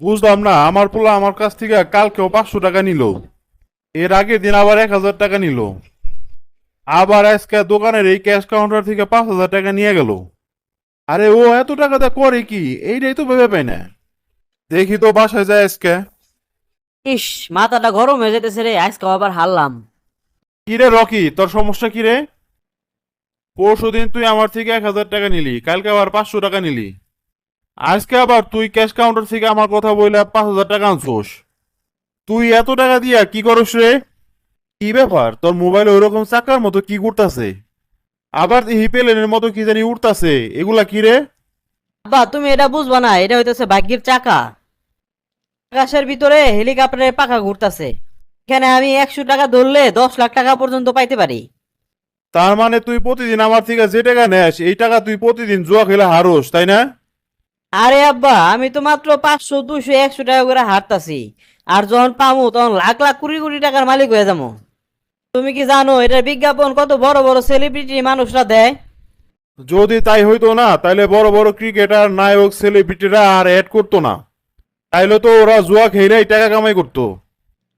বুঝলাম না আমার পোলা আমার কাছ থেকে কালকেও পাঁচশো টাকা নিল। এর আগের দিন আবার এক হাজার টাকা নিল। আবার আজকে দোকানের এই ক্যাশ কাউন্টার থেকে পাঁচ হাজার টাকা নিয়ে গেল। আরে ও এত টাকা টাকাটা করে কি? এইটাই তো ভেবে পাই না। দেখি তো বাসায় যায় আজকে। ইস মাথাটা গরম হয়ে যেতেছে রে আজকে আবার হারলাম। কিরে রকি তোর সমস্যা কিরে? পরশু দিন তুই আমার থেকে এক হাজার টাকা নিলি কালকে আবার পাঁচশো টাকা নিলি। আজকে আবার তুই ক্যাশ কাউন্টার থেকে আমার কথা বলে পাঁচ হাজার টাকা আনছোস। তুই এত টাকা দিয়া কি করস রে? কি ব্যাপার? তোর মোবাইলে ওইরকম চাকার মতো কি ঘুরতাছে? আবার এই প্লেনের মতো কি জানি উঠতাছে এগুলা কি রে? আব্বা তুমি এটা বুঝবা না এটা হইতেছে ভাগ্যের চাকা। আকাশের ভিতরে হেলিকপ্টারের পাখা ঘুরতাছে। এখানে আমি একশো টাকা ধরলে দশ লাখ টাকা পর্যন্ত পাইতে পারি। তার মানে তুই প্রতিদিন আমার থেকে যে টাকা নেস এই টাকা তুই প্রতিদিন জুয়া খেলে হারোস তাই না? আরে আব্বা আমি তো মাত্র পাঁচশো দুশো একশো টাকা করে হারতাছি। আর যখন পামু তখন লাখ লাখ কোটি কোটি টাকার মালিক হয়ে যাব। তুমি কি জানো এটার বিজ্ঞাপন কত বড় বড় সেলিব্রিটি মানুষরা দেয়? যদি তাই হইতো না তাইলে বড় বড় ক্রিকেটার নায়ক সেলিব্রিটিরা আর অ্যাড করতো না। তাইলে তো ওরা জুয়া খেলেই টাকা কামাই করতো।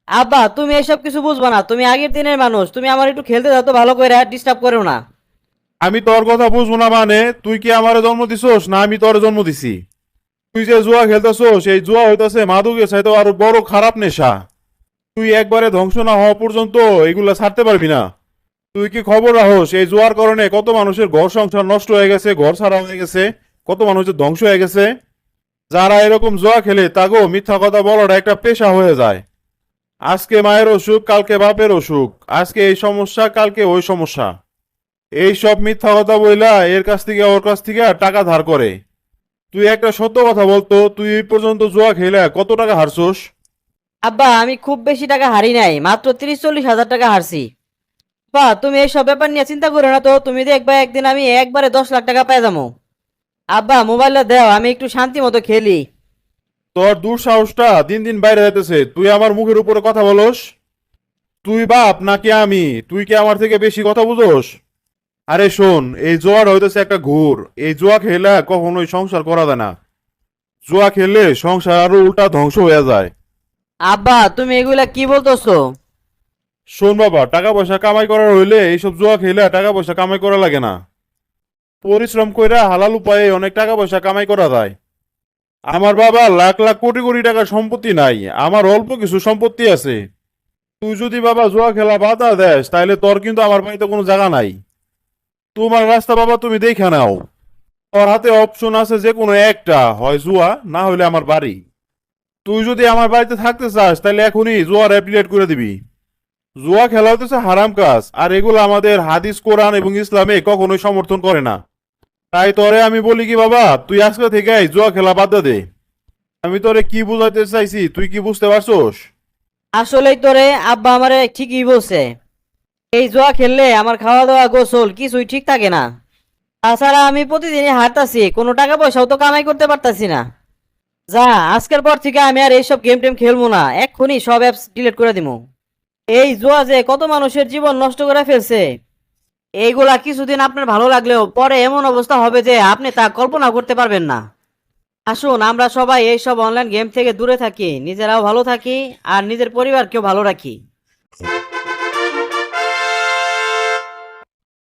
আব্বা তুমি এসব কিছু বুঝবা না। তুমি আগের দিনের মানুষ। তুমি আমার একটু খেলতে দাও তো ভালো করে ডিস্টার্ব করো না। আমি তোর কথা বুঝব না মানে তুই কি আমারে জন্ম দিছোস না আমি তোর জন্ম দিছি? তুই যে জুয়া খেলতেছোস সেই জুয়া হইতাছে মাদকের চাইতে আরও বড় খারাপ নেশা। তুই একবারে ধ্বংস না হওয়া পর্যন্ত এগুলা ছাড়তে পারবি না। তুই কি খবর রাখোস এই জুয়ার কারণে কত মানুষের ঘর সংসার নষ্ট হয়ে গেছে, ঘর ছাড়া হয়ে গেছে, কত মানুষের ধ্বংস হয়ে গেছে। যারা এরকম জুয়া খেলে, তাগো মিথ্যা কথা বলাটা একটা পেশা হয়ে যায়। আজকে মায়ের অসুখ, কালকে বাপের অসুখ, আজকে এই সমস্যা, কালকে ওই সমস্যা। এই সব মিথ্যা কথা বইলা এর কাছ থেকে, ওর কাছ থেকে টাকা ধার করে। তুই একটা সত্য কথা বলতো তুই এই পর্যন্ত জুয়া খেলে কত টাকা হারছোস? আব্বা আমি খুব বেশি টাকা হারি নাই মাত্র তিরিশ চল্লিশ হাজার টাকা হারছি। বা তুমি এইসব ব্যাপার নিয়ে চিন্তা করো না তো তুমি দেখবা একদিন আমি একবারে দশ লাখ টাকা পেয়ে যাব। আব্বা মোবাইলটা দাও আমি একটু শান্তি মতো খেলি। তোর দুঃসাহসটা দিন দিন বাইরে যাইতেছে তুই আমার মুখের উপরে কথা বলস? তুই বাপ নাকি আমি? তুই কি আমার থেকে বেশি কথা বুঝোস? আরে শোন এই জোয়ার হইতেছে একটা ঘুর। এই জুয়া খেলে কখনোই সংসার করা যায় না। জুয়া খেলে সংসার আরও উল্টা ধ্বংস হয়ে যায়। আব্বা তুমি এগুলা কি বলতেছো? শোন বাবা টাকা পয়সা কামাই করার হইলে এইসব জুয়া খেলে টাকা পয়সা কামাই করা লাগে না। পরিশ্রম কইরা হালাল উপায়ে অনেক টাকা পয়সা কামাই করা যায়। আমার বাবা লাখ লাখ কোটি কোটি টাকার সম্পত্তি নাই আমার অল্প কিছু সম্পত্তি আছে। তুই যদি বাবা জুয়া খেলা বাধা দেস তাহলে তোর কিন্তু আমার বাড়িতে কোনো জায়গা নাই। তোমার রাস্তা বাবা তুমি দেখে নাও। তোর হাতে অপশন আছে যে কোনো একটা, হয় জুয়া, না হলে আমার বাড়ি। তুই যদি আমার বাড়িতে থাকতে চাস, তাহলে এখনই জুয়ার অ্যাপ্লিকেট করে দিবি। জুয়া খেলা হতেছে হারাম কাজ, আর এগুলো আমাদের হাদিস, কোরআন এবং ইসলামে কখনোই সমর্থন করে না। তাই তোরে আমি বলি কি বাবা, তুই আজকে থেকে জুয়া খেলা বাদ দে। আমি তোরে কি বুঝাইতে চাইছি, তুই কি বুঝতে পারছোস? আসলেই তোরে আব্বা আমারে ঠিকই বলছে। এই জোয়া খেললে আমার খাওয়া দাওয়া গোসল কিছুই ঠিক থাকে না। তাছাড়া আমি প্রতিদিনই হারতাছি কোনো টাকা পয়সাও তো কামাই করতে পারতাছি না। যা, আজকের পর থেকে আমি আর এইসব গেম টেম খেলব না, এক্ষুনি সব অ্যাপস ডিলিট করে দিব এই জোয়া যে কত মানুষের জীবন নষ্ট করে ফেলছে, এইগুলা কিছুদিন আপনার ভালো লাগলেও পরে এমন অবস্থা হবে যে আপনি তা কল্পনা করতে পারবেন না। আসুন, আমরা সবাই এইসব অনলাইন গেম থেকে দূরে থাকি, নিজেরাও ভালো থাকি, আর নিজের পরিবারকেও ভালো রাখি।